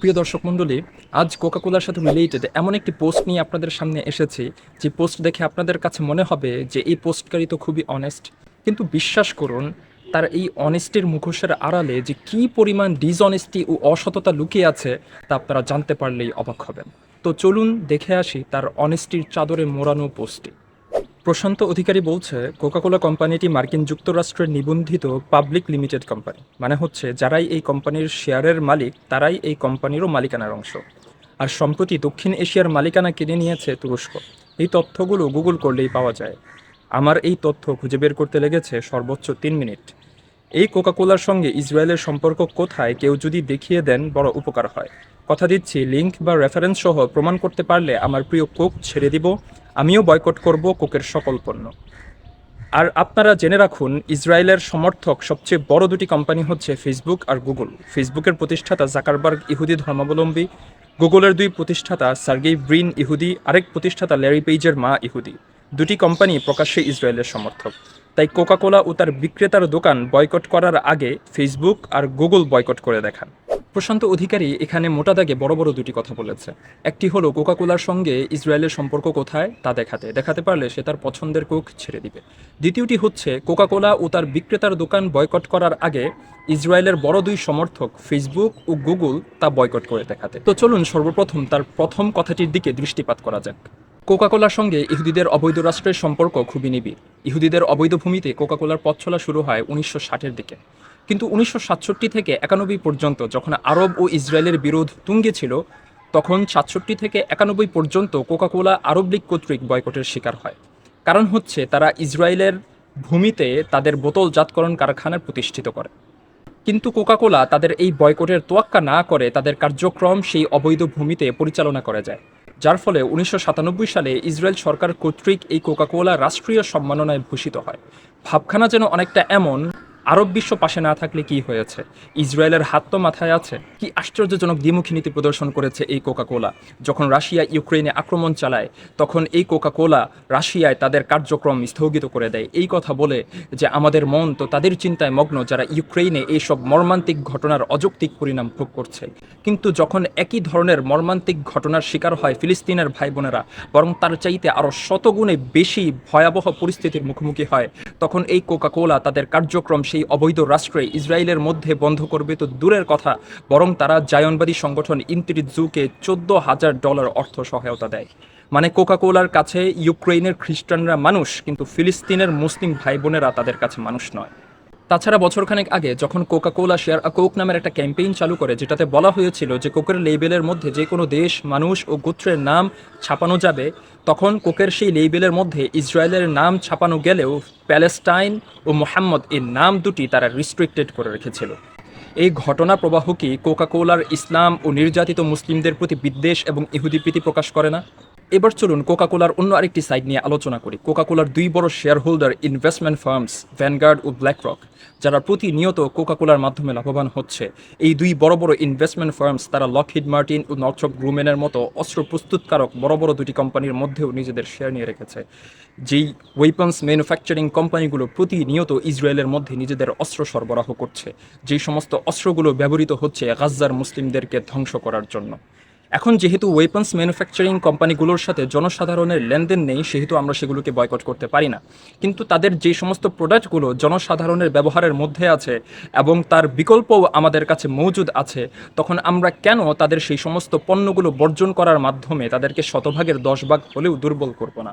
প্রিয় দর্শক মণ্ডলী, আজ কোকাকোলার সাথে রিলেটেড এমন একটি পোস্ট নিয়ে আপনাদের সামনে এসেছি। যে পোস্ট দেখে আপনাদের কাছে মনে হবে যে এই পোস্টকারী তো খুবই অনেস্ট কিন্তু বিশ্বাস করুন, তার এই অনেস্টির মুখোশের আড়ালে যে কি পরিমাণ ডিসঅনেস্টি ও অসততা লুকিয়ে আছে, তা আপনারা জানতে পারলেই অবাক হবেন। তো চলুন দেখে আসি তার অনেস্টির চাদরে মোড়ানো পোস্টটি প্রশান্ত অধিকারী বলছে কোকাকোলা কোম্পানিটি মার্কিন যুক্তরাষ্ট্রের নিবন্ধিত পাবলিক লিমিটেড কোম্পানি। মানে হচ্ছে, যারাই এই কোম্পানির শেয়ারের মালিক, তারাই এই কোম্পানিরও মালিকানার অংশ। আর সম্প্রতি দক্ষিণ এশিয়ার মালিকানা কিনে নিয়েছে তুরস্ক। এই তথ্যগুলো গুগল করলেই পাওয়া যায়। আমার এই তথ্য খুঁজে বের করতে লেগেছে সর্বোচ্চ তিন মিনিট। এই কোকাকোলার সঙ্গে ইসরায়েলের সম্পর্ক কোথায়, কেউ যদি দেখিয়ে দেন বড় উপকার হয়। কথা দিচ্ছি, লিংক বা রেফারেন্স সহ প্রমাণ করতে পারলে আমার প্রিয় কোক ছেড়ে দিব। আমিও বয়কট করব কোকের সকল পণ্য। আর আপনারা জেনে রাখুন, ইসরায়েলের সমর্থক সবচেয়ে বড় দুটি কোম্পানি হচ্ছে ফেসবুক আর গুগল ফেসবুকের প্রতিষ্ঠাতা জাকারবার্গ ইহুদি ধর্মাবলম্বী গুগলের দুই প্রতিষ্ঠাতা সার্গেই ব্রিন ইহুদি, আরেক প্রতিষ্ঠাতা ল্যারি পেইজের মা ইহুদি। দুটি কোম্পানি প্রকাশ্যে ইসরায়েলের সমর্থক। তাই কোকাকোলা ও তার বিক্রেতার দোকান বয়কট করার আগে ফেসবুক আর গুগল বয়কট করে দেখান। প্রশান্ত অধিকারী এখানে মোটা দাগে বড় বড় দুটি কথা বলেছে। একটি হলো, কোকাকোলার সঙ্গে ইসরায়েলের সম্পর্ক কোথায়? তা দেখাতে। দেখাতে পারলে সে তার পছন্দের কোক ছেড়ে দিবে। দ্বিতীয়টি হচ্ছে, কোকাকোলা ও তার বিক্রেতার দোকান বয়কট করার আগে ইসরায়েলের বড় দুই সমর্থক ফেসবুক ও গুগল তা বয়কট করে দেখাতে। তো চলুন সর্বপ্রথম তার প্রথম কথাটির দিকে দৃষ্টিপাত করা যাক। কোকাকোলার সঙ্গে ইহুদিদের অবৈধ রাষ্ট্রের সম্পর্ক খুবই নিবিড়। ইহুদিদের অবৈধ ভূমিতে কোকাকোলার পথ চলা শুরু হয় উনিশশো ষাটের দিকে। কিন্তু উনিশশো সাতষট্টি থেকে একানব্বই পর্যন্ত যখন আরব ও ইসরায়েলের বিরোধ তুঙ্গে ছিল, তখন সাতষট্টি থেকে একানব্বই পর্যন্ত কোকাকোলা আরব লীগ কর্তৃক বয়কটের শিকার হয়। কারণ হচ্ছে, তারা ইসরায়েলের ভূমিতে তাদের বোতলজাতকরণ কারখানা প্রতিষ্ঠিত করে। কিন্তু কোকাকোলা তাদের এই বয়কটের তোয়াক্কা না করে তাদের কার্যক্রম সেই অবৈধ ভূমিতে পরিচালনা করা যায়। যার ফলে উনিশশো সাতানব্বই সালে ইসরায়েল সরকার কর্তৃক এই কোকাকোলা রাষ্ট্রীয় সম্মাননায় ভূষিত হয়। ভাবখানা যেন অনেকটা এমন আরব বিশ্ব পাশে না থাকলে কি হয়েছে? ইসরায়েলের হাত তো মাথায় আছে। কি আশ্চর্যজনক দ্বিমুখী নীতি প্রদর্শন করেছে এই কোকাকোলা। যখন রাশিয়া ইউক্রেনে আক্রমণ চালায়, তখন এই কোকাকোলা রাশিয়ায় তাদের কার্যক্রম স্থগিত করে দেয়। এই কথা বলে যে আমাদের মন তো তাদের চিন্তায় মগ্ন যারা ইউক্রেনে এইসব মর্মান্তিক ঘটনার অযৌক্তিক পরিণাম ভোগ করছে। কিন্তু যখন একই ধরনের মর্মান্তিক ঘটনার শিকার হয় ফিলিস্তিনের ভাই বোনেরা বরং তার চাইতে আরও শতগুণে বেশি ভয়াবহ পরিস্থিতির মুখোমুখি হয়, তখন এই কোকাকোলা তাদের কার্যক্রম সেই অবৈধ রাষ্ট্রে ইসরায়েলের মধ্যে বন্ধ করবে তো দূরের কথা, বরং তারা জায়নবাদী সংগঠন ইন্তিরিজুকে চোদ্দ হাজার ডলার অর্থ সহায়তা দেয়। মানে কোকাকোলার কাছে ইউক্রেনের খ্রিস্টানরা মানুষ, কিন্তু ফিলিস্তিনের মুসলিম ভাই বোনেরা তাদের কাছে মানুষ নয়। তাছাড়া বছরখানেক আগে যখন কোকাকোলা শেয়ার আ কোক নামের একটা ক্যাম্পেইন চালু করে, যেটাতে বলা হয়েছিল যে কোকের লেবেলের মধ্যে যে কোনো দেশ, মানুষ ও গোত্রের নাম ছাপানো যাবে, তখন কোকের সেই লেবেলের মধ্যে ইসরায়েলের নাম ছাপানো গেলেও প্যালেস্টাইন ও মোহাম্মদ এর নাম দুটি তারা রিস্ট্রিক্টেড করে রেখেছিল। এই ঘটনা প্রবাহ কি কোকাকোলার ইসলাম ও নির্যাতিত মুসলিমদের প্রতি বিদ্বেষ এবং ইহুদি প্রীতি প্রকাশ করে না? এবার চলুন কোকাকোলার অন্য আরেকটি সাইড নিয়ে আলোচনা করি। কোকাকোলার দুই বড় share holder investment firms Vanguard ও ব্ল্যাকরক যারা প্রতিনিয়ত কোকাকোলার মাধ্যমে লাভবান হচ্ছে। এই দুই বড় বড় ইনভেস্টমেন্ট ফার্মস তারা লকহিড মার্টিন ও নর্থ্রপ গ্রুমেনের মতো অস্ত্র প্রস্তুতকারক বড় বড় দুটি কোম্পানির মধ্যেও নিজেদের শেয়ার নিয়ে রেখেছে। যেই ওয়েপন্স ম্যানুফ্যাকচারিং কোম্পানিগুলো প্রতিনিয়ত ইসরায়েলের মধ্যে নিজেদের অস্ত্র সরবরাহ করছে, যেই সমস্ত অস্ত্রগুলো ব্যবহৃত হচ্ছে গাজ্জার মুসলিমদেরকে ধ্বংস করার জন্য। এখন যেহেতু ওয়েপন্স ম্যানুফ্যাকচারিং কোম্পানিগুলোর সাথে জনসাধারণের লেনদেন নেই, সেহেতু আমরা সেগুলোকে বয়কট করতে পারি না। কিন্তু তাদের যে সমস্ত প্রোডাক্টগুলো জনসাধারণের ব্যবহারের মধ্যে আছে এবং তার বিকল্পও আমাদের কাছে মজুদ আছে, তখন আমরা কেন তাদের সেই সমস্ত পণ্যগুলো বর্জন করার মাধ্যমে তাদেরকে শতভাগের দশ ভাগ হলেও দুর্বল করব না?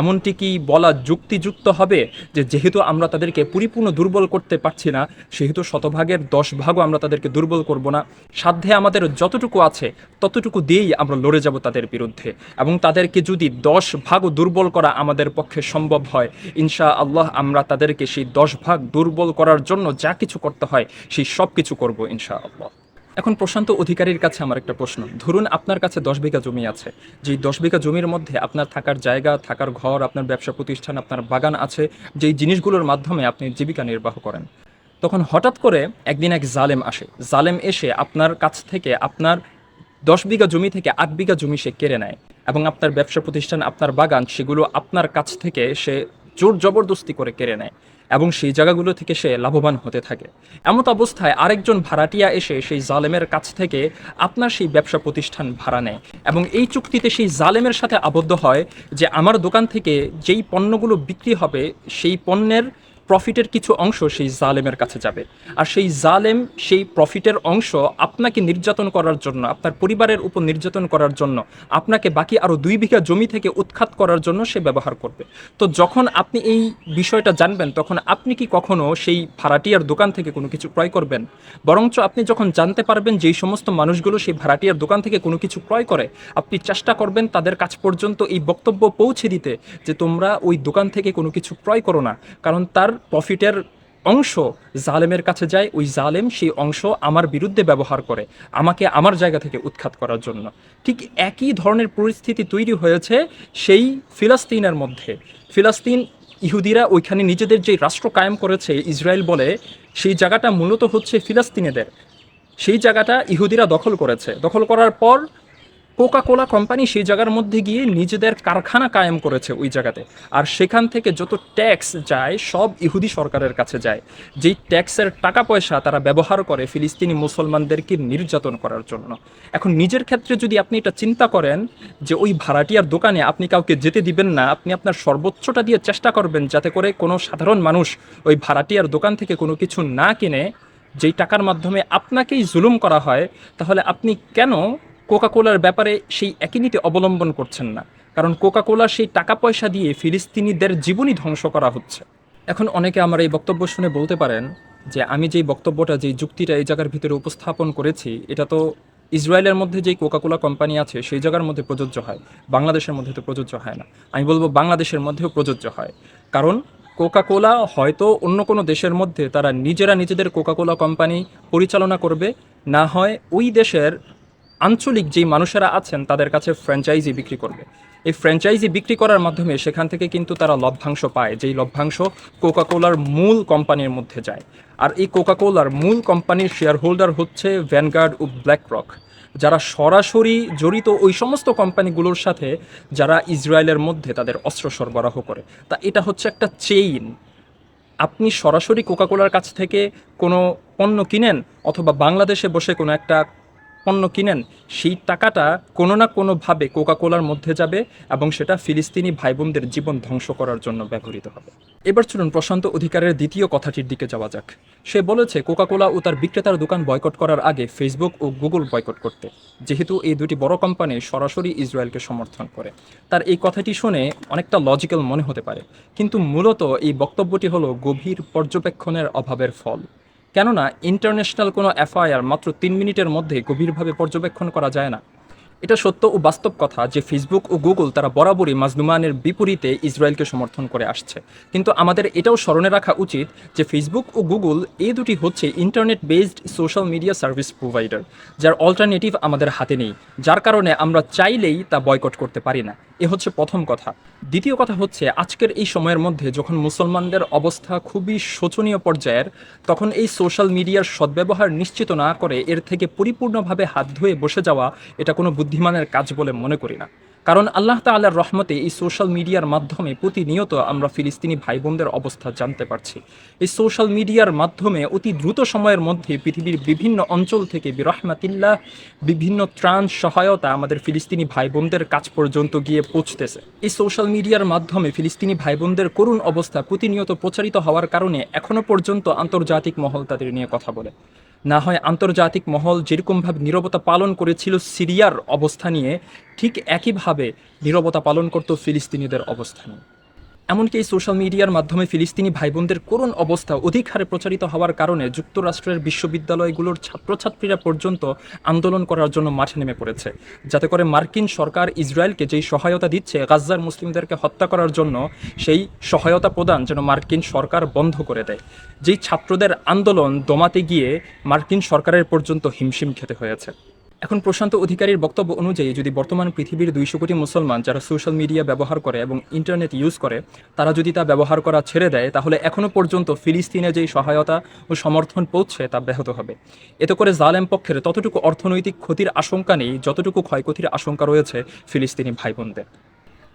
এমনটি কি বলা যুক্তিযুক্ত হবে যে যেহেতু আমরা তাদেরকে পরিপূর্ণ দুর্বল করতে পারছি না, সেহেতু শতভাগের দশ ভাগও আমরা তাদেরকে দুর্বল করব না? সাধ্যে আমাদের যতটুকু আছে, ততটুকু দিয়েই আমরা লড়ে যাব তাদের বিরুদ্ধে। এবং তাদেরকে যদি দশ ভাগও দুর্বল করা আমাদের পক্ষে সম্ভব হয় ইনশা আল্লাহ আমরা তাদেরকে সেই দশ ভাগ দুর্বল করার জন্য যা কিছু করতে হয়, সেই সব কিছু করব ইনশা আল্লাহ এখন প্রশান্ত অধিকারীর কাছে আমার একটা প্রশ্ন। ধরুন আপনার কাছে দশ বিঘা জমি আছে। যেই দশ বিঘা জমির মধ্যে আপনার থাকার জায়গা, থাকার ঘর, আপনার ব্যবসা প্রতিষ্ঠান, আপনার বাগান আছে, যেই জিনিসগুলোর মাধ্যমে আপনি জীবিকা নির্বাহ করেন, তখন হঠাৎ করে একদিন এক জালেম আসে। জালেম এসে আপনার কাছ থেকে আপনার দশ বিঘা জমি থেকে আট বিঘা জমি সে কেড়ে নেয় এবং আপনার ব্যবসা প্রতিষ্ঠান, আপনার বাগান, সেগুলো আপনার কাছ থেকে সে জোর জবরদস্তি করে কেড়ে নেয় এবং সেই জায়গাগুলো থেকে সে লাভবান হতে থাকে। এমত অবস্থায় আরেকজন ভাড়াটিয়া এসে সেই জালেমের কাছ থেকে আপনার সেই ব্যবসা প্রতিষ্ঠান ভাড়া নেয় এবং এই চুক্তিতে সেই জালেমের সাথে আবদ্ধ হয় যে আমার দোকান থেকে যেই পণ্যগুলো বিক্রি হবে সেই পণ্যের প্রফিটের কিছু অংশ সেই জালেমের কাছে যাবে। আর সেই জালেম সেই প্রফিটের অংশ আপনাকে নির্যাতন করার জন্য, আপনার পরিবারের উপর নির্যাতন করার জন্য, আপনাকে বাকি আরও দুই বিঘা জমি থেকে উৎখাত করার জন্য সে ব্যবহার করবে। তো যখন আপনি এই বিষয়টা জানবেন, তখন আপনি কি কখনো সেই ভাড়াটিয়ার দোকান থেকে কোনো কিছু ক্রয় করবেন? বরঞ্চ আপনি যখন জানতে পারবেন যে এই সমস্ত মানুষগুলো সেই ভাড়াটিয়ার দোকান থেকে কোনো কিছু ক্রয় করে, আপনি চেষ্টা করবেন তাদের কাছ পর্যন্ত এই বক্তব্য পৌঁছে দিতে যে তোমরা ওই দোকান থেকে কোনো কিছু ক্রয় করো না। কারণ তার প্রফিটের অংশ জালেমের কাছে যায়, ওই জালেম সেই অংশ আমার বিরুদ্ধে ব্যবহার করে, আমাকে আমার জায়গা থেকে উৎখাত করার জন্য। ঠিক একই ধরনের পরিস্থিতি তৈরি হয়েছে সেই ফিলাস্তিনের মধ্যে। ফিলাস্তিন ইহুদিরা ওইখানে নিজেদের যে রাষ্ট্র কায়েম করেছে, ইসরায়েল বলে, সেই জায়গাটা মূলত হচ্ছে ফিলিস্তিনিদের। সেই জায়গাটা ইহুদিরা দখল করেছে। দখল করার পর কোকা কোলা কোম্পানি সেই জায়গার মধ্যে গিয়ে নিজেদের কারখানা কায়েম করেছে ওই জায়গাতে। আর সেখান থেকে যত ট্যাক্স যায়, সব ইহুদি সরকারের কাছে যায়। যেই ট্যাক্সের টাকা পয়সা তারা ব্যবহার করে ফিলিস্তিনি মুসলমানদেরকে নির্যাতন করার জন্য। এখন নিজের ক্ষেত্রে যদি আপনি এটা চিন্তা করেন যে ওই ভাড়াটিয়ার দোকানে আপনি কাউকে যেতে দিবেন না, আপনি আপনার সর্বোচ্চটা দিয়ে চেষ্টা করবেন যাতে করে কোনো সাধারণ মানুষ ওই ভাড়াটিয়ার দোকান থেকে কোনো কিছু না কিনে যেই টাকার মাধ্যমে আপনাকেই জুলুম করা হয়, তাহলে আপনি কেন কোকাকোলার ব্যাপারে সেই একই নীতি অবলম্বন করছেন না। কারণ কোকা কোকাকোলা সেই টাকা পয়সা দিয়ে ফিলিস্তিনিদের জীবনই ধ্বংস করা হচ্ছে। এখন অনেকে আমার এই বক্তব্য শুনে বলতে পারেন যে, আমি যেই বক্তব্যটা, যেই যুক্তিটা এই জায়গার ভিতরে উপস্থাপন করেছি, এটা তো ইসরায়েলের মধ্যে যেই কোকাকোলা কোম্পানি আছে, সেই জায়গার মধ্যে প্রযোজ্য হয়। বাংলাদেশের মধ্যে তো প্রযোজ্য হয় না। আমি বলব, বাংলাদেশের মধ্যেও প্রযোজ্য হয়। কারণ কোকাকোলা হয়তো অন্য কোনো দেশের মধ্যে তারা নিজেরা নিজেদের কোকাকোলা কোম্পানি পরিচালনা করবে, না হয় ওই দেশের আঞ্চলিক যেই মানুষেরা আছেন, তাদের কাছে ফ্র্যাঞ্চাইজি বিক্রি করবে। এই ফ্র্যাঞ্চাইজি বিক্রি করার মাধ্যমে সেখান থেকে কিন্তু তারা লভ্যাংশ পায়, যেই লভ্যাংশ কোকাকোলার মূল কোম্পানির মধ্যে যায়। আর এই কোকাকোলার মূল কোম্পানির শেয়ার হোল্ডার হচ্ছে ভ্যানগার্ড ও ব্ল্যাক রক যারা সরাসরি জড়িত ওই সমস্ত কোম্পানিগুলোর সাথে যারা ইসরায়েলের মধ্যে তাদের অস্ত্র সরবরাহ করে। তা এটা হচ্ছে একটা চেইন আপনি সরাসরি কোকাকোলার কাছ থেকে কোনো পণ্য কিনেন, অথবা বাংলাদেশে বসে কোনো একটা পণ্য কিনেন, সেই টাকাটা কোনো না কোনোভাবে কোকাকোলার মধ্যে যাবে এবং সেটা ফিলিস্তিনি ভাই বোনদের জীবন ধ্বংস করার জন্য ব্যবহৃত হবে। এবার চলুন প্রশান্ত অধিকারের দ্বিতীয় কথাটির দিকে যাওয়া যাক। সে বলেছে, কোকাকোলা ও তার বিক্রেতার দোকান বয়কট করার আগে ফেসবুক ও গুগল বয়কট করতে, যেহেতু এই দুটি বড় কোম্পানি সরাসরি ইসরায়েলকে সমর্থন করে। তার এই কথাটি শুনে অনেকটা লজিক্যাল মনে হতে পারে, কিন্তু মূলত এই বক্তব্যটি হলো গভীর পর্যবেক্ষণের অভাবের ফল। কেননা ইন্টারন্যাশনাল কোনো এফআইআর মাত্র তিন মিনিটের মধ্যে গভীরভাবে পর্যবেক্ষণ করা যায় না। এটা সত্য ও বাস্তব কথা যে ফেসবুক ও গুগল তারা বরাবরই মাজলুমানের বিপরীতে ইসরায়েলকে সমর্থন করে আসছে। কিন্তু আমাদের এটাও স্মরণে রাখা উচিত যে ফেসবুক ও গুগল এই দুটি হচ্ছে internet based social media service provider যার অল্টারনেটিভ আমাদের হাতে নেই, যার কারণে আমরা চাইলেই তা বয়কট করতে পারি না। এ হচ্ছে প্রথম কথা। দ্বিতীয় কথা হচ্ছে, আজকের এই সময়ের মধ্যে যখন মুসলমানদের অবস্থা খুবই শোচনীয় পর্যায়ের, তখন এই সোশ্যাল মিডিয়ার সদ্ব্যবহার নিশ্চিত না করে এর থেকে পরিপূর্ণভাবে হাত ধুয়ে বসে যাওয়া এটা কোনো বুদ্ধিমানের কাজ বলে মনে করি না। কারণ আল্লাহ তাল্লাহর রহমতে এই সোশ্যাল মিডিয়ার মাধ্যমে প্রতিনিয়ত আমরা ফিলিস্তিনি ভাই বোনদের অবস্থা জানতে পারছি। এই সোশ্যাল মিডিয়ার মাধ্যমে অতি দ্রুত সময়ের মধ্যে পৃথিবীর বিভিন্ন অঞ্চল থেকে বিরহমাতিল্লাহ বিভিন্ন ত্রাণ সহায়তা আমাদের ফিলিস্তিনি ভাই বোনদের কাছ পর্যন্ত গিয়ে পৌঁছতেছে। এই সোশ্যাল মিডিয়ার মাধ্যমে ফিলিস্তিনি ভাই বোনদের করুণ অবস্থা প্রতিনিয়ত প্রচারিত হওয়ার কারণে এখনও পর্যন্ত আন্তর্জাতিক মহল তাদের নিয়ে কথা বলে। না হয় আন্তর্জাতিক মহল যেরকমভাবে নিরবতা পালন করেছিল সিরিয়ার অবস্থা নিয়ে, ঠিক একইভাবে নিরবতা পালন করত ফিলিস্তিনিদের অবস্থা নিয়ে। এমনকি এই সোশ্যাল মিডিয়ার মাধ্যমে ফিলিস্তিনি ভাই বোনদের করুণ অবস্থা অধিক হারে প্রচারিত হওয়ার কারণে যুক্তরাষ্ট্রের বিশ্ববিদ্যালয়গুলোর ছাত্রছাত্রীরা পর্যন্ত আন্দোলন করার জন্য মাঠে নেমে পড়েছে। যাতে করে মার্কিন সরকার ইসরায়েলকে যেই সহায়তা দিচ্ছে, গাজ্জার মুসলিমদেরকে হত্যা করার জন্য সেই সহায়তা প্রদান যেন মার্কিন সরকার বন্ধ করে দেয়। যেই ছাত্রদের আন্দোলন দমাতে গিয়ে মার্কিন সরকারের পর্যন্ত হিমশিম খেতে হয়েছে। এখন প্রশান্ত অধিকারীর বক্তব্য অনুযায়ী, যদি বর্তমান পৃথিবীর দুইশো কোটি মুসলমান যারা সোশ্যাল মিডিয়া ব্যবহার করে এবং ইন্টারনেট ইউজ করে, তারা যদি তা ব্যবহার করা ছেড়ে দেয়, তাহলে এখনও পর্যন্ত ফিলিস্তিনে যেই সহায়তা ও সমর্থন পৌঁছে, তা ব্যাহত হবে। এতে করে জালেম পক্ষের ততটুকু অর্থনৈতিক ক্ষতির আশঙ্কা নেই, যতটুকু ক্ষয়ক্ষতির আশঙ্কা রয়েছে ফিলিস্তিনি ভাই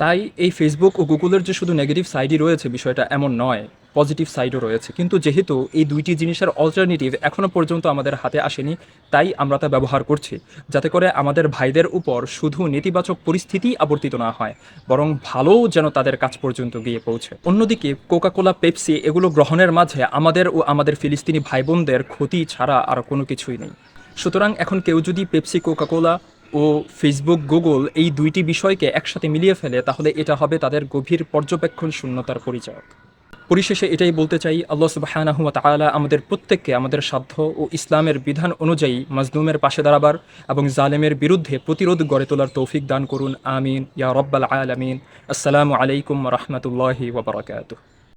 তাই এই ফেসবুক ও গুগলের যে শুধু নেগেটিভ সাইডই রয়েছে, বিষয়টা এমন নয়। পজিটিভ সাইডও রয়েছে। কিন্তু যেহেতু এই দুইটি জিনিসের অল্টারনেটিভ এখনও পর্যন্ত আমাদের হাতে আসেনি, তাই আমরা তা ব্যবহার করছি। যাতে করে আমাদের ভাইদের উপর শুধু নেতিবাচক পরিস্থিতি আবর্তিত না হয়, বরং ভালোও যেন তাদের কাছ পর্যন্ত গিয়ে পৌঁছে। অন্যদিকে কোকাকোলা পেপসি এগুলো গ্রহণের মাঝে আমাদের ও আমাদের ফিলিস্তিনি ভাই বোনদের ক্ষতি ছাড়া আর কোনো কিছুই নেই। সুতরাং এখন কেউ যদি পেপসি কোকাকোলা ও ফেসবুক গুগল এই দুইটি বিষয়কে একসাথে মিলিয়ে ফেলে, তাহলে এটা হবে তাদের গভীর পর্যবেক্ষণ শূন্যতার পরিচয় পরিশেষে এটাই বলতে চাই, আল্লাহ সুবাহ তালা আমাদের প্রত্যেককে, আমাদের সাধ্য ও ইসলামের বিধান অনুযায়ী মাজলুমের পাশে দাঁড়াবার এবং জালেমের বিরুদ্ধে প্রতিরোধ গড়ে তোলার তৌফিক দান করুন। আমিন। ইয়া রব্বাল আলামিন। আসসালামু আলাইকুম রহমতুল্লাহি ওবরাকাতুহ